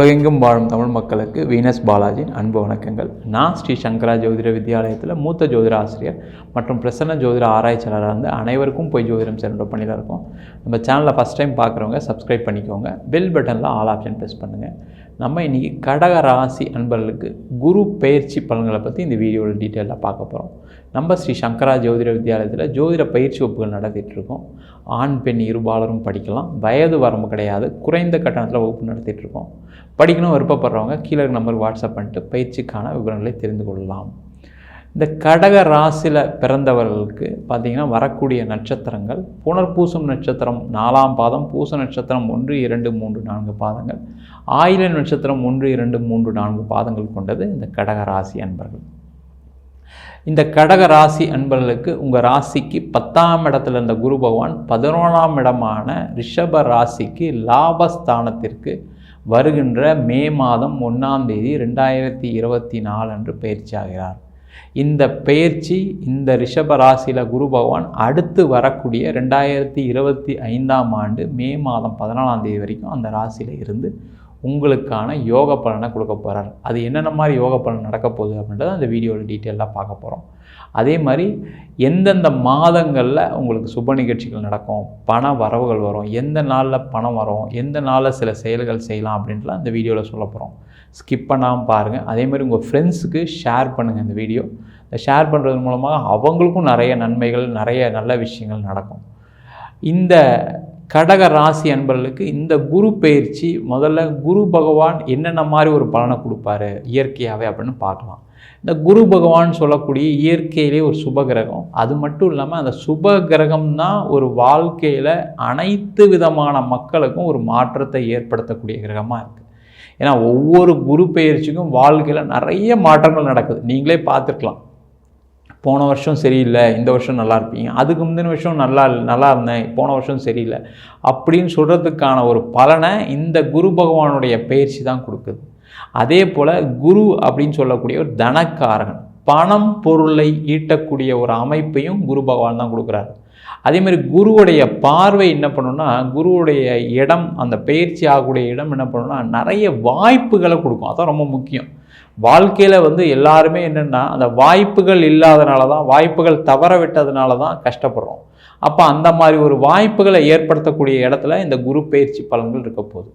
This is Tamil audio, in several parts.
உலகெங்கும் வாழும் தமிழ் மக்களுக்கு வீனஸ் பாலாஜியின் அன்பு வணக்கங்கள். நான் ஸ்ரீ சங்கரா ஜோதிட வித்யாலயத்தில் மூத்த ஜோதிட ஆசிரியர் மற்றும் பிரசன்ன ஜோதிட ஆராய்ச்சியாளராக இருந்து அனைவருக்கும் போய் ஜோதிடம் சென்ற பணியில் இருக்கோம். நம்ம சேனலில் ஃபஸ்ட் டைம் பார்க்குறவங்க சப்ஸ்கிரைப் பண்ணிக்கோங்க. பெல் பட்டனில் ஆல் ஆப்ஷன் ப்ரெஸ் பண்ணுங்கள் நம்ம இன்றைக்கி கடக ராசி அன்பர்களுக்கு குரு பயிற்சி பலன்களை பற்றி இந்த வீடியோவில் டீட்டெயிலாக பார்க்க போகிறோம் நம்ம ஸ்ரீ சங்கரா ஜோதிட வித்யாலயத்தில் ஜோதிட பயிற்சி வகுப்புகள் நடத்திட்டு இருக்கோம். ஆண் பெண் இருபாலரும் படிக்கலாம். வயது வரம்பு கிடையாது. குறைந்த கட்டணத்தில் வகுப்பு நடத்திட்டுருக்கோம் படிக்கணும் விருப்பப்படுறவங்க கீழே நம்பருக்கு வாட்ஸ்அப் பண்ணிட்டு பயிற்சிக்கான விவரங்களை தெரிந்து கொள்ளலாம். இந்த கடக ராசியில் பிறந்தவர்களுக்கு பார்த்திங்கன்னா வரக்கூடிய நட்சத்திரங்கள் புனர்பூசம் நட்சத்திரம் நாலாம் பாதம் பூச நட்சத்திரம் ஒன்று இரண்டு மூன்று நான்கு பாதங்கள். ஆயில நட்சத்திரம் ஒன்று இரண்டு மூன்று நான்கு பாதங்கள் கொண்டது இந்த கடக ராசி அன்பர்கள். இந்த கடக ராசி அன்பர்களுக்கு உங்கள் ராசிக்கு பத்தாம் இடத்துல இருந்த குரு பகவான் பதினோராம் இடமான ரிஷப ராசிக்கு லாபஸ்தானத்திற்கு வருகின்ற மே மாதம் ஒன்றாம் தேதி ரெண்டாயிரத்தி இருபத்தி நாலு அன்று பயிற்சியாகிறார் இந்த பெயர்ச்சி இந்த ரிஷப ராசியில் குரு பகவான் அடுத்து வரக்கூடிய ரெண்டாயிரத்தி இருபத்தி ஐந்தாம் ஆண்டு மே மாதம் பதினாலாம் தேதி வரைக்கும் அந்த ராசியில் இருந்து உங்களுக்கான யோக பலனை கொடுக்க போகிறார் அது என்னென்ன மாதிரி யோக பலன் நடக்க போகுது அப்படின்றத அந்த வீடியோவில் டீட்டெயிலாக பார்க்க போகிறோம் அதே மாதிரி எந்தெந்த மாதங்களில் உங்களுக்கு சுப நிகழ்ச்சிகள் நடக்கும் பண வரவுகள் வரும் எந்த நாளில் பணம் வரும் எந்த நாளில் சில செயல்கள் செய்யலாம் அப்படின்ட்டுலாம் அந்த வீடியோவில் சொல்ல போகிறோம் ஸ்கிப் பண்ணாமல் பாருங்கள் அதே மாதிரி உங்கள் ஃப்ரெண்ட்ஸுக்கு ஷேர் பண்ணுங்கள் இந்த வீடியோ. இந்த ஷேர் பண்ணுறது மூலமாக அவங்களுக்கும் நிறைய நன்மைகள் நிறைய நல்ல விஷயங்கள் நடக்கும். இந்த கடக ராசி அன்பர்களுக்கு இந்த குரு பயிற்சி முதல்ல குரு பகவான் என்னென்ன மாதிரி ஒரு பலனை கொடுப்பாரு? இயற்கையாகவே அப்படின்னு பார்க்கலாம். இந்த குரு பகவான் சொல்லக்கூடிய இயற்கையிலே ஒரு சுப கிரகம். அது மட்டும் இல்லாமல் அந்த சுப கிரகம் தான் ஒரு வாழ்க்கையில் அனைத்து விதமான மக்களுக்கும் ஒரு மாற்றத்தை ஏற்படுத்தக்கூடிய கிரகமாக இருக்குது ஏன்னா ஒவ்வொரு குரு பயிற்சிக்கும் வாழ்க்கையில் நிறைய மாற்றங்கள் நடக்குது. நீங்களே பார்த்துருக்கலாம். போன வருஷம் சரியில்லை இந்த வருஷம் நல்லா இருப்பீங்க அதுக்கு முந்தின வருஷம் நல்லா நல்லா இருந்தேன் போன வருஷம் சரியில்லை அப்படின்னு சொல்கிறதுக்கான ஒரு பலனை இந்த குரு பகவானுடைய பயிற்சி தான் கொடுக்குது. அதே போல் குரு அப்படின்னு சொல்லக்கூடிய ஒரு தனக்காரகன் பணம் பொருளை ஈட்டக்கூடிய ஒரு அமைப்பையும் குரு பகவான் தான் கொடுக்குறாரு. அதே மாதிரி குருவுடைய பார்வை என்ன பண்ணுன்னா குருவுடைய இடம் அந்த பயிற்சி ஆகக்கூடிய இடம் என்ன பண்ணுன்னா நிறைய வாய்ப்புகளை கொடுக்கும். அதான் ரொம்ப முக்கியம். வாழ்க்கையில் வந்து எல்லாருமே என்னென்னா அந்த வாய்ப்புகள் இல்லாதனால தான் வாய்ப்புகள் தவற விட்டதுனால தான் கஷ்டப்படுறோம். அப்போ அந்த மாதிரி ஒரு வாய்ப்புகளை ஏற்படுத்தக்கூடிய இடத்துல இந்த குரு பயிற்சி பலன்கள் இருக்க போகுது.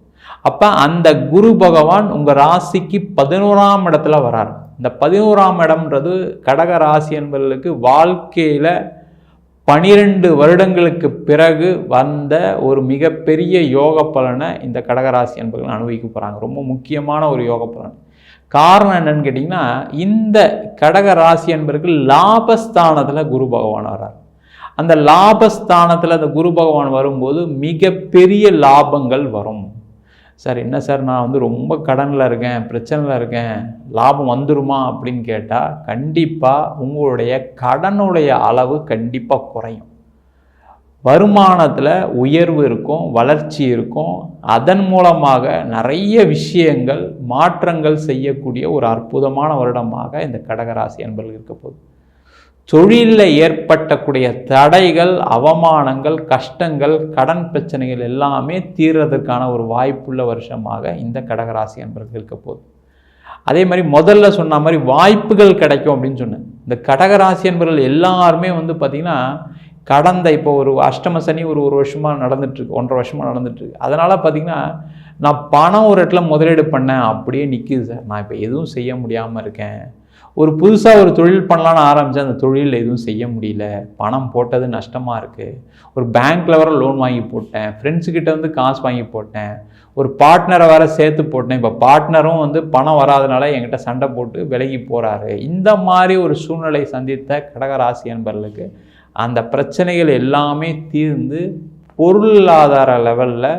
அப்போ அந்த குரு பகவான் உங்கள் ராசிக்கு பதினோராம் இடத்துல வராரு. இந்த பதினோராம் இடம்ன்றது கடக ராசி என்பவர்களுக்கு வாழ்க்கையில் பனிரெண்டு வருடங்களுக்கு பிறகு வந்த ஒரு மிகப்பெரிய யோக பலனை இந்த கடகராசி என்பவர்கள் அனுபவிக்க போகிறாங்க ரொம்ப முக்கியமான ஒரு யோக பலன். காரணம் என்னன்னு கேட்டிங்கன்னா இந்த கடக ராசி என்பவர்கள் லாபஸ்தானத்தில் குரு பகவான் வரார் அந்த லாபஸ்தானத்தில் அந்த குரு பகவான் வரும்போது மிகப்பெரிய லாபங்கள் வரும். சார் என்ன சார் நான் வந்து ரொம்ப கடனில் இருக்கேன் பிரச்சனையில் இருக்கேன் லாபம் வந்துருமா அப்படின்னு கேட்டால் கண்டிப்பாக உங்களுடைய கடனுடைய அளவு கண்டிப்பாக குறையும். வருமானத்தில் உயர்வு இருக்கும் வளர்ச்சி இருக்கும். அதன் மூலமாக நிறைய விஷயங்கள் மாற்றங்கள் செய்யக்கூடிய ஒரு அற்புதமான வருடமாக இந்த கடகராசி என்பர்கள் இருக்க போகுது. தொழிலில் ஏற்பட்டக்கூடிய தடைகள் அவமானங்கள் கஷ்டங்கள் கடன் பிரச்சனைகள் எல்லாமே தீர்றதுக்கான ஒரு வாய்ப்புள்ள வருஷமாக இந்த கடகராசி என்பர்கள் இருக்க போகுது. அதே மாதிரி முதல்ல சொன்ன மாதிரி வாய்ப்புகள் கிடைக்கும் அப்படின்னு சொன்னேன். இந்த கடகராசி என்பவர்கள் எல்லாருமே வந்து பார்த்திங்கன்னா கடந்த இப்போ ஒரு அஷ்டம சனி ஒரு ஒரு வருஷமாக நடந்துட்டுருக்கு ஒன்றரை வருஷமாக நடந்துட்டுருக்கு. அதனால் பார்த்திங்கன்னா நான் பணம் ஒரு இடத்துல முதலீடு பண்ணேன் அப்படியே நிற்கிது சார். நான் இப்போ எதுவும் செய்ய முடியாமல் இருக்கேன். ஒரு புதுசாக ஒரு தொழில் பண்ணலான்னு ஆரம்பித்தேன் அந்த தொழிலில் எதுவும் செய்ய முடியல. பணம் போட்டது நஷ்டமாக இருக்குது ஒரு பேங்க்கில் வர லோன் வாங்கி போட்டேன். ஃப்ரெண்ட்ஸுக்கிட்ட வந்து காசு வாங்கி போட்டேன். ஒரு பார்ட்னரை வேறு சேர்த்து போட்டேன். இப்போ பார்ட்னரும் வந்து பணம் வராதனால என்கிட்ட சண்டை போட்டு விலகி போகிறாரு இந்த மாதிரி ஒரு சூழ்நிலை சந்தித்த கடகராசி என்பர்களுக்கு அந்த பிரச்சனைகள் எல்லாமே தீர்ந்து பொருளாதார லெவலில்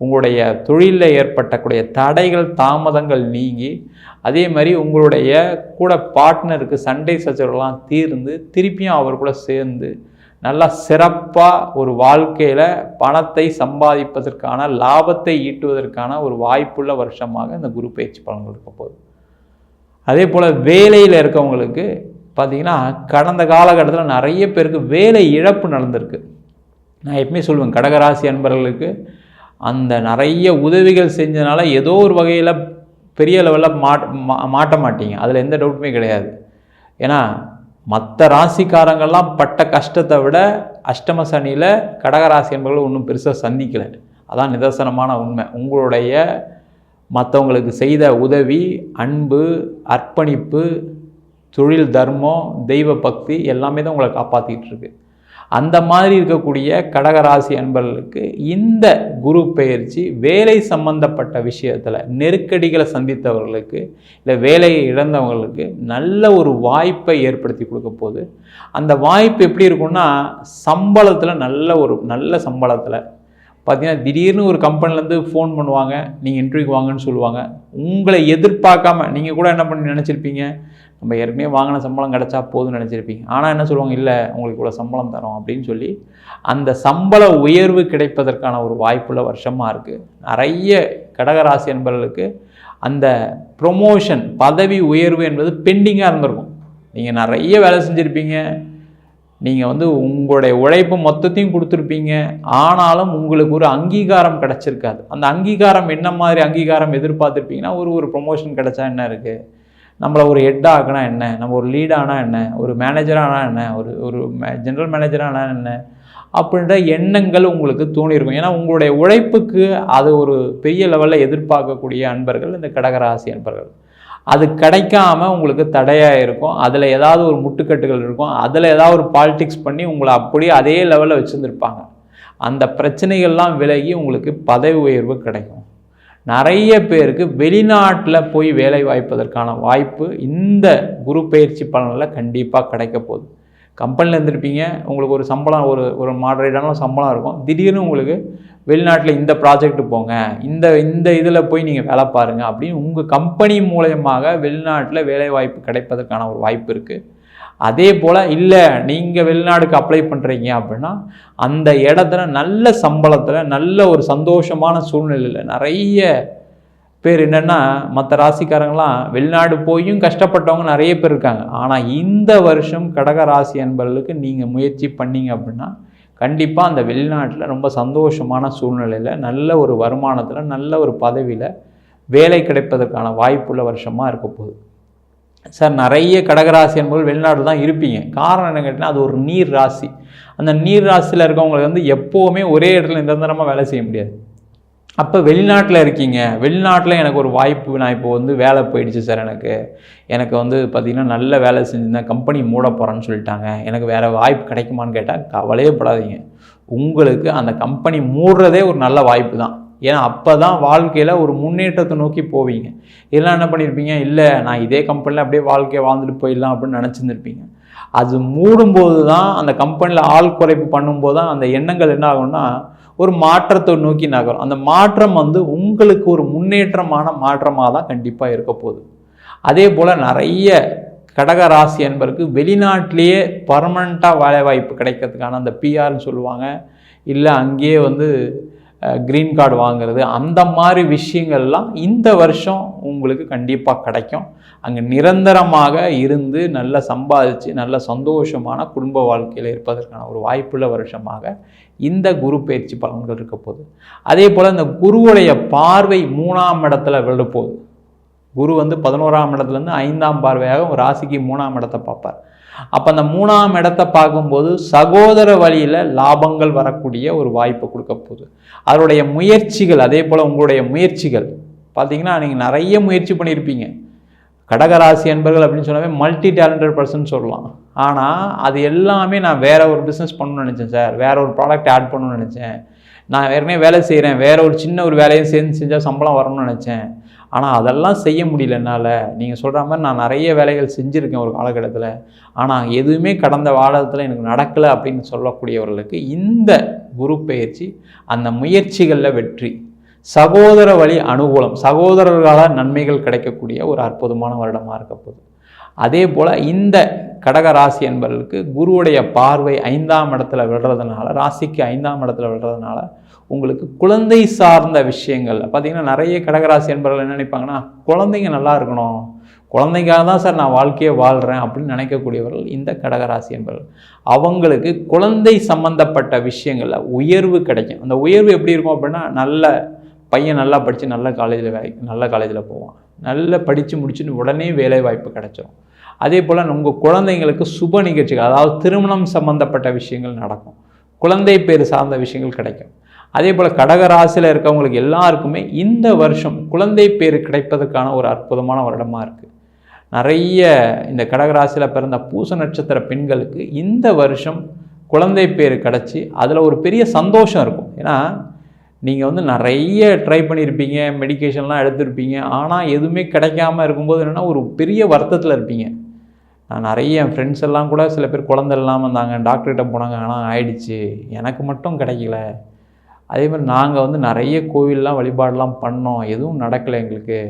உங்களுடைய தொழிலில் ஏற்பட்டக்கூடிய தடைகள் தாமதங்கள் நீங்கி அதே மாதிரி உங்களுடைய கூட பார்ட்னருக்கு சண்டை சச்சரவுலாம் தீர்ந்து திருப்பியும் அவர் கூட சேர்ந்து நல்லா சிறப்பாக ஒரு வாழ்க்கையில் பணத்தை சம்பாதிப்பதற்கான லாபத்தை ஈட்டுவதற்கான ஒரு வாய்ப்புள்ள வருஷமாக இந்த குரு பயிற்சி பலன்கள் இருக்க போகுது. அதே போல் வேலையில் இருக்கவங்களுக்கு பார்த்திங்கன்னா கடந்த காலகட்டத்தில் நிறைய பேருக்கு வேலை இழப்பு நடந்திருக்கு. நான் எப்பவுமே சொல்லுவேன் கடகராசி அன்பர்களுக்கு அந்த நிறைய உதவிகள் செஞ்சதுனால ஏதோ ஒரு வகையில் பெரிய லெவலில் மாட் மா- மாட்ட மாட்டீங்க. அதில் எந்த டவுட்டுமே கிடையாது. ஏன்னா மற்ற ராசிக்காரங்கள்லாம் பட்ட கஷ்டத்தை விட அஷ்டம சனியில் கடகராசி என்பவர்கள் ஒன்றும் பெருசாக சந்திக்கலை. அதான் நிதர்சனமான உண்மை. உங்களுடைய மற்றவங்களுக்கு செய்த உதவி அன்பு அர்ப்பணிப்பு தொழில் தர்மம் தெய்வ பக்தி எல்லாமே தான் உங்களை காப்பாற்றிக்கிட்டு இருக்கு அந்த மாதிரி இருக்கக்கூடிய கடகராசி அன்பர்களுக்கு இந்த குரு பயிற்சி வேலை சம்பந்தப்பட்ட விஷயத்தில் நெருக்கடிகளை சந்தித்தவர்களுக்கு இல்லை வேலையை இழந்தவங்களுக்கு நல்ல ஒரு வாய்ப்பை ஏற்படுத்தி கொடுக்க போகுது. அந்த வாய்ப்பு எப்படி இருக்கும்னா சம்பளத்தில் நல்ல ஒரு நல்ல சம்பளத்தில். பார்த்தீங்கன்னா திடீர்னு ஒரு கம்பெனிலேருந்து ஃபோன் பண்ணுவாங்க நீங்கள் இன்டர்வியூக்கு வாங்கன்னு சொல்லுவாங்க. உங்களை எதிர்பார்க்காம நீங்கள் கூட என்ன பண்ணி நினச்சிருப்பீங்க? நம்ம ஏற்கனவே வாங்கின சம்பளம் கிடச்சா போதும்னு நினச்சிருப்பீங்க. ஆனால் என்ன சொல்லுவாங்க? இல்லை உங்களுக்கு இவ்வளோ சம்பளம் தரோம் அப்படின்னு சொல்லி அந்த சம்பள உயர்வு கிடைப்பதற்கான ஒரு வாய்ப்புள்ள வருஷமாக இருக்குது நிறைய கடகராசி என்பவர்களுக்கு அந்த ப்ரொமோஷன் பதவி உயர்வு என்பது பெண்டிங்காக இருந்திருக்கும். நீங்கள் நிறைய வேலை செஞ்சுருப்பீங்க. நீங்கள் வந்து உங்களுடைய உழைப்பு மொத்தத்தையும் கொடுத்துருப்பீங்க. ஆனாலும் உங்களுக்கு ஒரு அங்கீகாரம் கிடச்சிருக்காது. அந்த அங்கீகாரம் என்ன மாதிரி அங்கீகாரம் எதிர்பார்த்துருப்பீங்கன்னா ஒரு ஒரு ப்ரொமோஷன் கிடைச்சா என்ன இருக்குது நம்மளை ஒரு ஹெட் ஆகினா என்ன? நம்ம ஒரு லீட் ஆனால் என்ன? ஒரு மேனேஜரானா என்ன? ஒரு ஒரு ஜென்ரல் மேனேஜரானா என்ன? அப்படின்ற எண்ணங்கள் உங்களுக்கு தோணியிருக்கும். ஏன்னா உங்களுடைய உழைப்புக்கு அது ஒரு பெரிய லெவலில் எதிர்பார்க்கக்கூடிய அன்பர்கள் இந்த கடகராசி அன்பர்கள். அது கிடைக்காம உங்களுக்கு தடையாக இருக்கும். அதில் ஏதாவது ஒரு முட்டுக்கட்டுகள் இருக்கும். அதில் ஏதாவது ஒரு பாலிடிக்ஸ் பண்ணி உங்களை அப்படியே அதே லெவலில் வச்சுருந்துருப்பாங்க. அந்த பிரச்சனைகள்லாம் விலகி உங்களுக்கு பதவி உயர்வு கிடைக்கும். நிறைய பேருக்கு வெளிநாட்டில் போய் வேலை வாய்ப்பதற்கான வாய்ப்பு இந்த குரு பயிற்சி பலனில் கண்டிப்பாக கிடைக்க போகுது. கம்பெனியில் இருந்திருப்பீங்க உங்களுக்கு ஒரு சம்பளம் ஒரு ஒரு மாடரேட்டான சம்பளம் இருக்கும். திடீர்னு உங்களுக்கு வெளிநாட்டில் இந்த ப்ராஜெக்ட் போங்க இந்த இந்த இதில் போய் நீங்கள் வேலை பாருங்கள் அப்படின்னு உங்கள் கம்பெனி மூலயமாக வெளிநாட்டில் வேலை வாய்ப்பு கிடைப்பதற்கான ஒரு வாய்ப்பு இருக்குது அதே போல் இல்லை நீங்கள் வெளிநாடுக்கு அப்ளை பண்ணுறீங்க அப்படின்னா அந்த இடத்துல நல்ல சம்பளத்தில் நல்ல ஒரு சந்தோஷமான சூழ்நிலையில் நிறைய பேர் என்னென்னா மற்ற ராசிக்காரங்களாம் வெளிநாடு போயும் கஷ்டப்பட்டவங்க நிறைய பேர் இருக்காங்க. ஆனால் இந்த வருஷம் கடக ராசி என்பவர்களுக்கு நீங்கள் முயற்சி பண்ணீங்க அப்படின்னா கண்டிப்பாக அந்த வெளிநாட்டில் ரொம்ப சந்தோஷமான சூழ்நிலையில் நல்ல ஒரு வருமானத்தில் நல்ல ஒரு பதவியில் வேலை கிடைப்பதற்கான வாய்ப்புள்ள வருஷமாக இருக்க போகுது. சார் நிறைய கடகராசி என்பது வெளிநாடு தான் இருப்பீங்க. காரணம் என்ன கேட்டிங்கன்னா அது ஒரு நீர் ராசி. அந்த நீர் ராசியில் இருக்கவங்களுக்கு வந்து எப்போவுமே ஒரே இடத்துல நிரந்தரமாக வேலை செய்ய முடியாது. அப்போ வெளிநாட்டில் இருக்கீங்க. வெளிநாட்டில் எனக்கு ஒரு வாய்ப்பு நான் இப்போ வந்து வேலை போயிடுச்சு சார் எனக்கு. எனக்கு வந்து பார்த்திங்கன்னா நல்ல வேலை செஞ்சுருந்தேன் கம்பெனி மூட போகிறேன்னு சொல்லிட்டாங்க. எனக்கு வேறு வாய்ப்பு கிடைக்குமான்னு கேட்டால் கவலையே படாதீங்க. உங்களுக்கு அந்த கம்பெனி மூடுறதே ஒரு நல்ல வாய்ப்பு தான். ஏன்னா அப்போ தான் வாழ்க்கையில் ஒரு முன்னேற்றத்தை நோக்கி போவீங்க. இதெல்லாம் என்ன பண்ணியிருப்பீங்க இல்லை நான் இதே கம்பெனியில் அப்படியே வாழ்க்கையை வாழ்ந்துட்டு போயிடலாம் அப்படின்னு நினச்சிருந்துருப்பீங்க. அது மூடும்போது தான் அந்த கம்பெனியில் ஆள் குறைப்பு பண்ணும்போது தான் அந்த எண்ணங்கள் என்ன ஆகும்னா ஒரு மாற்றத்தை நோக்கி நகரும். அந்த மாற்றம் வந்து உங்களுக்கு ஒரு முன்னேற்றமான மாற்றமாக தான் கண்டிப்பாக இருக்க போகுது. அதே போல் நிறைய கடக ராசி என்பருக்கு வெளிநாட்டிலேயே பர்மனண்ட்டாக வேலை வாய்ப்பு கிடைக்கிறதுக்கான அந்த பிஆர்னு சொல்லுவாங்க. இல்லை அங்கேயே வந்து க்ரீன் கார்டு வாங்குறது அந்த மாதிரி விஷயங்கள்லாம் இந்த வருஷம் உங்களுக்கு கண்டிப்பாக கிடைக்கும். அங்கே நிரந்தரமாக இருந்து நல்லா சம்பாதிச்சு நல்ல சந்தோஷமான குடும்ப வாழ்க்கையில் இருப்பதற்கான ஒரு வாய்ப்புள்ள வருஷமாக இந்த குரு பயிற்சி பலன்கள் இருக்க போகுது. அதே போல் இந்த குருவுடைய பார்வை மூணாம் இடத்துல விழ போகுது. குரு வந்து பதினோராம் இடத்துலேருந்து ஐந்தாம் பார்வையாக ஒரு ராசிக்கு மூணாம் இடத்தை பார்ப்பார். அப்போ அந்த மூணாம் இடத்தை பார்க்கும்போது சகோதர வழியில் லாபங்கள் வரக்கூடிய ஒரு வாய்ப்பை கொடுக்க போகுது. அதனுடைய முயற்சிகள் அதே போல் உங்களுடைய முயற்சிகள். பார்த்தீங்கன்னா நீங்கள் நிறைய முயற்சி பண்ணியிருப்பீங்க. கடகராசி என்பர்கள் அப்படின்னு சொன்னாவே மல்டி டேலண்டட் பர்சன் சொல்லலாம். ஆனால் அது எல்லாமே நான் வேற ஒரு பிஸ்னஸ் பண்ணணும்னு நினச்சேன் சார். வேறு ஒரு ப்ராடக்ட் ஆட் பண்ணணும்னு நினச்சேன். நான் ஏற்கனவே வேலை செய்கிறேன் வேற ஒரு சின்ன ஒரு வேலையும் சேர்ந்து செஞ்சால் சம்பளம் வரணும்னு நினச்சேன். ஆனால் அதெல்லாம் செய்ய முடியல என்னால் நீங்கள் சொல்கிற மாதிரி நான் நிறைய வேலைகள் செஞ்சுருக்கேன் ஒரு காலகட்டத்தில். ஆனால் எதுவுமே கடந்த வாரத்தில் எனக்கு நடக்கலை அப்படின்னு சொல்லக்கூடியவர்களுக்கு இந்த குரு பயிற்சி அந்த முயற்சிகளில் வெற்றி. சகோதர வழி அனுகூலம் சகோதரர்களால் நன்மைகள் கிடைக்கக்கூடிய ஒரு அற்புதமான வருடமாக இருக்க போகுது. அதே போல் இந்த கடக ராசி என்பவர்களுக்கு குருவுடைய பார்வை ஐந்தாம் இடத்துல விடுறதுனால ராசிக்கு ஐந்தாம் இடத்துல விடுறதுனால உங்களுக்கு குழந்தை சார்ந்த விஷயங்கள். பார்த்தீங்கன்னா நிறைய கடகராசி என்பவர்கள் என்ன நினைப்பாங்கன்னா குழந்தைங்க நல்லா இருக்கணும். குழந்தைக்காக தான் சார் நான் வாழ்க்கையை வாழ்கிறேன் அப்படின்னு நினைக்கக்கூடியவர்கள் இந்த கடகராசி என்பவர்கள். அவங்களுக்கு குழந்தை சம்பந்தப்பட்ட விஷயங்களில் உயர்வு கிடைக்கும். அந்த உயர்வு எப்படி இருக்கும் அப்படின்னா நல்ல பையன் நல்லா படித்து நல்ல காலேஜில் வேலை நல்ல காலேஜில் போவான். நல்லா படித்து முடிச்சுன்னு உடனே வேலை வாய்ப்பு கிடைச்சிரும். அதே போல் உங்கள் குழந்தைங்களுக்கு சுப நிகழ்ச்சிகள் அதாவது திருமணம் சம்பந்தப்பட்ட விஷயங்கள் நடக்கும். குழந்தை பேர் சார்ந்த விஷயங்கள் கிடைக்கும். அதே போல் கடகராசியில் இருக்கவங்களுக்கு எல்லாருக்குமே இந்த வருஷம் குழந்தை பேர் கிடைப்பதற்கான ஒரு அற்புதமான வருடமாக இருக்குது நிறைய இந்த கடகராசியில் பிறந்த பூச நட்சத்திர பெண்களுக்கு இந்த வருஷம் குழந்தை பேர் கிடச்சி அதில் ஒரு பெரிய சந்தோஷம் இருக்கும். ஏன்னா நீங்கள் வந்து நிறைய ட்ரை பண்ணியிருப்பீங்க மெடிக்கேஷன்லாம் எடுத்திருப்பீங்க. ஆனால் எதுவுமே கிடைக்காம இருக்கும்போது என்னென்னா ஒரு பெரிய வருத்தத்தில் இருப்பீங்க. நான் நிறைய என் ஃப்ரெண்ட்ஸ் எல்லாம் கூட சில பேர் குழந்தை இல்லாமல் இருந்தாங்க டாக்டர்கிட்ட போனாங்க ஆனால் ஆயிடுச்சு. எனக்கு மட்டும் கிடைக்கல. அதே மாதிரி நாங்கள் வந்து நிறைய கோவில்லாம் வழிபாடெலாம் பண்ணோம். எதுவும் நடக்கலை எங்களுக்கு.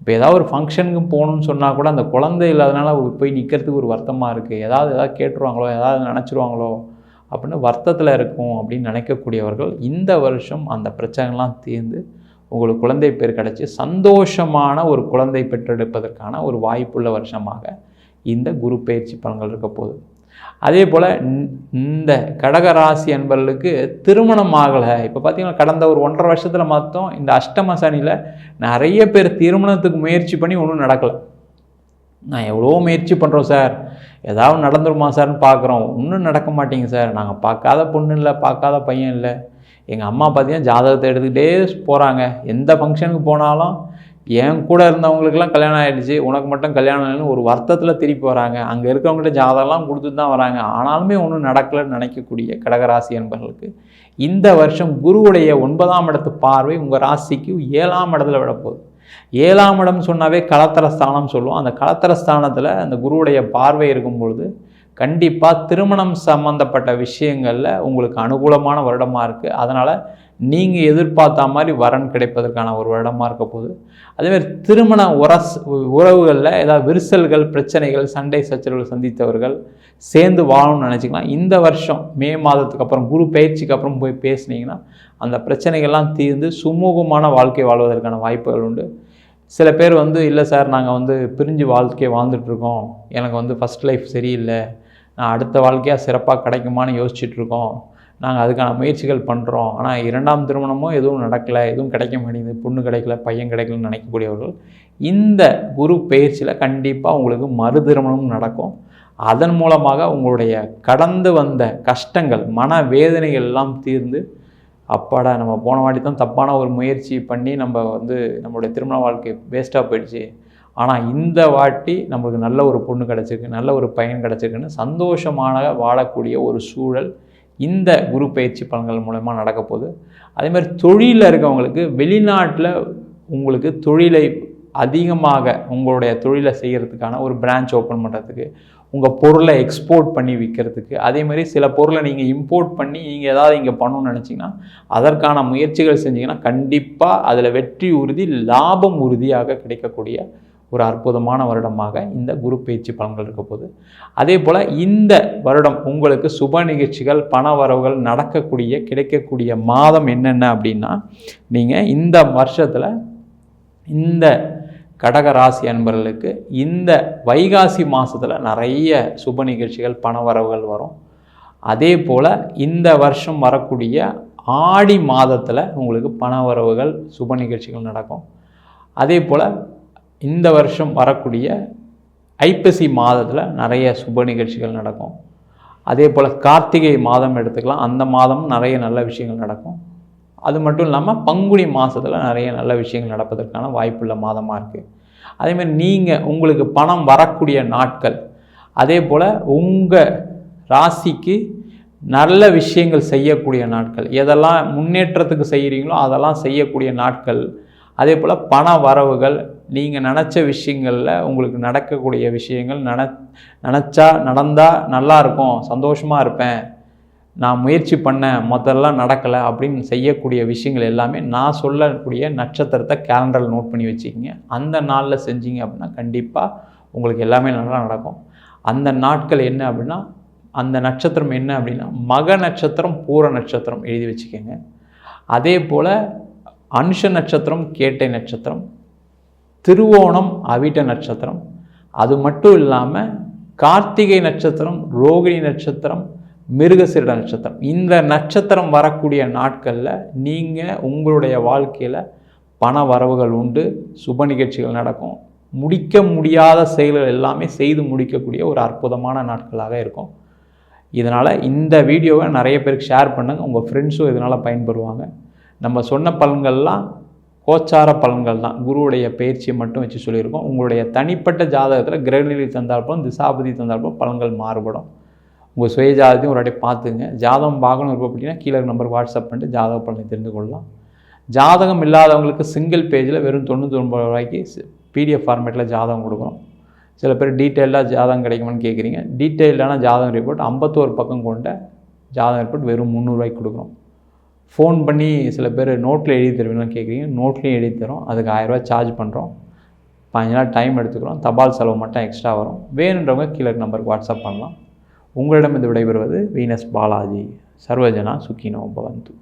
இப்போ ஏதாவது ஒரு ஃபங்க்ஷனுக்கு போகணும்னு சொன்னால் கூட அந்த குழந்தை இல்லாதனால போய் நிற்கிறதுக்கு ஒரு வருத்தமாக இருக்குது ஏதாவது ஏதாவது கேட்டுருவாங்களோ ஏதாவது நினச்சிருவாங்களோ அப்படின்னு வருத்தத்தில் இருக்கும் அப்படின்னு நினைக்கக்கூடியவர்கள் இந்த வருஷம் அந்த பிரச்சனைலாம் தீர்ந்து உங்களுக்கு குழந்தை பேர் கிடச்சி சந்தோஷமான ஒரு குழந்தை பெற்றெடுப்பதற்கான ஒரு வாய்ப்புள்ள வருஷமாக இந்த குரு பயிற்சி பலன்கள் இருக்க போகுது. அதே போல் இந்த கடகராசி அன்பர்களுக்கு திருமணம் ஆகலை. இப்போ பார்த்தீங்கன்னா கடந்த ஒரு ஒன்றரை வருஷத்தில் மொத்தம் இந்த அஷ்டம சனியில் நிறைய பேர் திருமணத்துக்கு முயற்சி பண்ணி ஒன்றும் நடக்கலை. நான் எவ்வளோ முயற்சி பண்ணுறோம் சார். ஏதாவது நடந்துருமா சார்னு பார்க்குறோம் ஒன்றும் நடக்க மாட்டேங்க சார். நாங்கள் பார்க்காத பொண்ணு இல்லை பார்க்காத பையன் இல்லை. எங்கள் அம்மா பார்த்தீங்கன்னா ஜாதகத்தை எடுத்துக்கிட்டே போகிறாங்க எந்த ஃபங்க்ஷனுக்கு போனாலும் என் கூட இருந்தவங்களுக்கெல்லாம் கல்யாணம் ஆகிடுச்சு உனக்கு மட்டும் கல்யாணம் இல்லைன்னு ஒரு வருத்தத்தில் திருப்பி வராங்க. அங்கே இருக்கிறவங்கள்ட்ட ஜாதகம்லாம் கொடுத்துட்டு தான் வராங்க. ஆனாலுமே ஒன்றும் நடக்கலைன்னு நினைக்கக்கூடிய கடகராசி என்பவர்களுக்கு இந்த வருஷம் குருவுடைய ஒன்பதாம் இடத்து பார்வை உங்கள் ராசிக்கு ஏழாம் இடத்துல விடப்போகுது ஏழாம் இடம் சொன்னாவே கலத்தரஸ்தானம் சொல்லுவோம். அந்த கலத்தரஸ்தானத்தில் அந்த குருவுடைய பார்வை இருக்கும் பொழுது கண்டிப்பாக திருமணம் சம்மந்தப்பட்ட விஷயங்களில் உங்களுக்கு அனுகூலமான வருடமாக இருக்குது அதனால் நீங்கள் எதிர்பார்த்த மாதிரி வரன் கிடைப்பதற்கான ஒரு வருடமாக இருக்க போகுது. அதேமாதிரி திருமண உரஸ் உறவுகளில் ஏதாவது விரிசல்கள் பிரச்சனைகள் சண்டை சச்சரவுகள் சந்தித்தவர்கள் சேர்ந்து வாழணும்னு நினச்சிக்கலாம். இந்த வருஷம் மே மாதத்துக்கு அப்புறம் குரு பயிற்சிக்கு அப்புறம் போய் பேசுனீங்கன்னா அந்த பிரச்சனைகள்லாம் தீர்ந்து சுமூகமான வாழ்க்கை வாழ்வதற்கான வாய்ப்புகள் உண்டு. சில பேர் வந்து இல்லை சார் நாங்கள் வந்து பிரிஞ்சு வாழ்க்கையை வாழ்ந்துட்டுருக்கோம் எனக்கு வந்து ஃபஸ்ட் லைஃப் சரியில்லை. நான் அடுத்த வாழ்க்கையாக சிறப்பாக கிடைக்குமான்னு யோசிச்சுட்ருக்கோம் நாங்கள் அதுக்கான முயற்சிகள் பண்ணுறோம் ஆனால் இரண்டாம் திருமணமும் எதுவும் நடக்கலை எதுவும் கிடைக்க மாட்டேங்குது பொண்ணு கிடைக்கல பையன் கிடைக்கலன்னு நினைக்கக்கூடியவர்கள் இந்த குரு பயிற்சியில் கண்டிப்பாக உங்களுக்கு மறு திருமணம் நடக்கும். அதன் மூலமாக உங்களுடைய கடந்து வந்த கஷ்டங்கள் மன வேதனைகள் எல்லாம் தீர்ந்து அப்பாடா நம்ம போன வாட்டி தான் தப்பான ஒரு முயற்சி பண்ணி நம்ம வந்து நம்மளுடைய திருமண வாழ்க்கை வேஸ்ட்டாக போயிடுச்சு. ஆனால் இந்த வாட்டி நம்மளுக்கு நல்ல ஒரு பொண்ணு கிடச்சிருக்கு நல்ல ஒரு பையன் கிடச்சிருக்குன்னு சந்தோஷமான வாழக்கூடிய ஒரு சூழல் இந்த குரு பயிற்சி பலன்கள் மூலமாக நடக்க போகுது. அதேமாதிரி தொழிலில் இருக்கவங்களுக்கு வெளிநாட்டில் உங்களுக்கு தொழிலை அதிகமாக உங்களுடைய தொழிலை செய்கிறதுக்கான ஒரு பிரான்ச் ஓப்பன் பண்ணுறதுக்கு உங்கள் பொருளை எக்ஸ்போர்ட் பண்ணி விற்கிறதுக்கு அதே மாதிரி சில பொருளை நீங்கள் இம்போர்ட் பண்ணி நீங்கள் ஏதாவது இங்கே பண்ணணும்னு நினச்சிங்கன்னா அதற்கான முயற்சிகள் செஞ்சிங்கன்னா கண்டிப்பாக அதில் வெற்றி உறுதி லாபம் உறுதியாக கிடைக்கக்கூடிய ஒரு அற்புதமான வருடமாக இந்த குரு பயிற்சி பலன்கள் இருக்க போகுது. அதே போல் இந்த வருடம் உங்களுக்கு சுப நிகழ்ச்சிகள் பண வரவுகள் நடக்கக்கூடிய கிடைக்கக்கூடிய மாதம் என்னென்ன அப்படின்னா நீங்கள் இந்த வருஷத்தில் இந்த கடக ராசி அன்பர்களுக்கு இந்த வைகாசி மாதத்தில் நிறைய சுப நிகழ்ச்சிகள் பண வரவுகள் வரும். அதே போல் இந்த வருஷம் வரக்கூடிய ஆடி மாதத்தில் உங்களுக்கு பண வரவுகள் சுப நிகழ்ச்சிகள் நடக்கும். அதே போல் இந்த வருஷம் வரக்கூடிய ஐப்பசி மாதத்தில் நிறைய சுப நிகழ்ச்சிகள் நடக்கும். அதே போல் கார்த்திகை மாதம் எடுத்துக்கலாம். அந்த மாதம் நிறைய நல்ல விஷயங்கள் நடக்கும். அது மட்டும் இல்லாமல் பங்குனி மாதத்தில் நிறைய நல்ல விஷயங்கள் நடப்பதற்கான வாய்ப்புள்ள மாதமாக இருக்குது அதேமாதிரி நீங்கள் உங்களுக்கு பணம் வரக்கூடிய நாட்கள். அதே போல் உங்கள் ராசிக்கு நல்ல விஷயங்கள் செய்யக்கூடிய நாட்கள். எதெல்லாம் முன்னேற்றத்துக்கு செய்கிறீங்களோ அதெல்லாம் செய்யக்கூடிய நாட்கள். அதே போல் பண வரவுகள் நீங்கள் நினச்ச விஷயங்களில் உங்களுக்கு நடக்கக்கூடிய விஷயங்கள் நன நினச்சா நடந்தால் நல்லாயிருக்கும் சந்தோஷமாக இருப்பேன் நான் முயற்சி பண்ணேன் மொத்தம்லாம் நடக்கலை அப்படின்னு செய்யக்கூடிய விஷயங்கள் எல்லாமே நான் சொல்லக்கூடிய நட்சத்திரத்தை கேலண்டரில் நோட் பண்ணி வச்சுக்கிங்க. அந்த நாளில் செஞ்சீங்க அப்படின்னா கண்டிப்பாக உங்களுக்கு எல்லாமே நல்லா நடக்கும். அந்த நாட்கள் என்ன அப்படின்னா அந்த நட்சத்திரம் என்ன அப்படின்னா மக நட்சத்திரம் பூர நட்சத்திரம் எழுதி வச்சுக்கோங்க. அதே போல் அனுஷ நட்சத்திரம் கேட்டை நட்சத்திரம் திருவோணம் அவிட்ட நட்சத்திரம். அது மட்டும் இல்லாமல் கார்த்திகை நட்சத்திரம் ரோகிணி நட்சத்திரம் மிருகசீரட நட்சத்திரம். இந்த நட்சத்திரம் வரக்கூடிய நாட்களில் நீங்கள் உங்களுடைய வாழ்க்கையில் பண வரவுகள் உண்டு சுப நிகழ்ச்சிகள் நடக்கும். முடிக்க முடியாத செயல்கள் எல்லாமே செய்து முடிக்கக்கூடிய ஒரு அற்புதமான நாட்களாக இருக்கும். இதனால் இந்த வீடியோவை நிறைய பேருக்கு ஷேர் பண்ணுங்கள் உங்கள் ஃப்ரெண்ட்ஸும் இதனால் பயன்பெறுவாங்க. நம்ம சொன்ன பலன்கள்லாம் கோச்சார பலன்கள் தான். குருவுடைய பயிற்சியை மட்டும் வச்சு சொல்லியிருக்கோம். உங்களுடைய தனிப்பட்ட ஜாதகத்தில் கிரகநிலை தந்தால்போம் திசாபதி தந்தால்போம் பலன்கள் மாறுபடும். உங்கள் சுய ஜாதகத்தையும் ஒரு வாட்டி பார்த்துங்க ஜாதகம் பார்க்கணும் விருப்பப்பட்டீங்கன்னா கீழே நம்பர் வாட்ஸ்அப் பண்ணிட்டு ஜாதக பலனை தெரிந்து கொள்ளலாம். ஜாதகம் இல்லாதவங்களுக்கு சிங்கிள் பேஜில் வெறும் தொண்ணூற்றி ஒன்பது ரூபாய்க்கு பிடிஎஃப் ஃபார்மேட்டில் ஜாதகம் கொடுக்குறோம். சில பேர் டீட்டெயிலாக ஜாதகம் கிடைக்குமான்னு கேட்குறீங்க. டீட்டெயிலான ஜாதகம் ரிப்போர்ட் ஐம்பத்தோரு பக்கம் கொண்ட ஜாதகம் ரிப்போர்ட் வெறும் முந்நூறுரூவாய்க்கு கொடுக்குறோம். ஃபோன் பண்ணி சில பேர் நோட்டில் எழுதி தருவீங்கன்னு கேட்குறீங்க. நோட்லேயும் எழுதி தரோம் அதுக்கு ஆயிரரூவா சார்ஜ் பண்ணுறோம் பதினஞ்சு நாள் டைம் எடுத்துக்கிறோம். தபால் செலவு மட்டும் எக்ஸ்ட்ரா வரும். வேணுன்றவங்க கீழே நம்பருக்கு வாட்ஸ்அப் பண்ணலாம். உங்களிடம் இந்த விடைபெறுவது வீனஸ் பாலாஜி. சர்வஜனா சுக்கினோ பவந்து.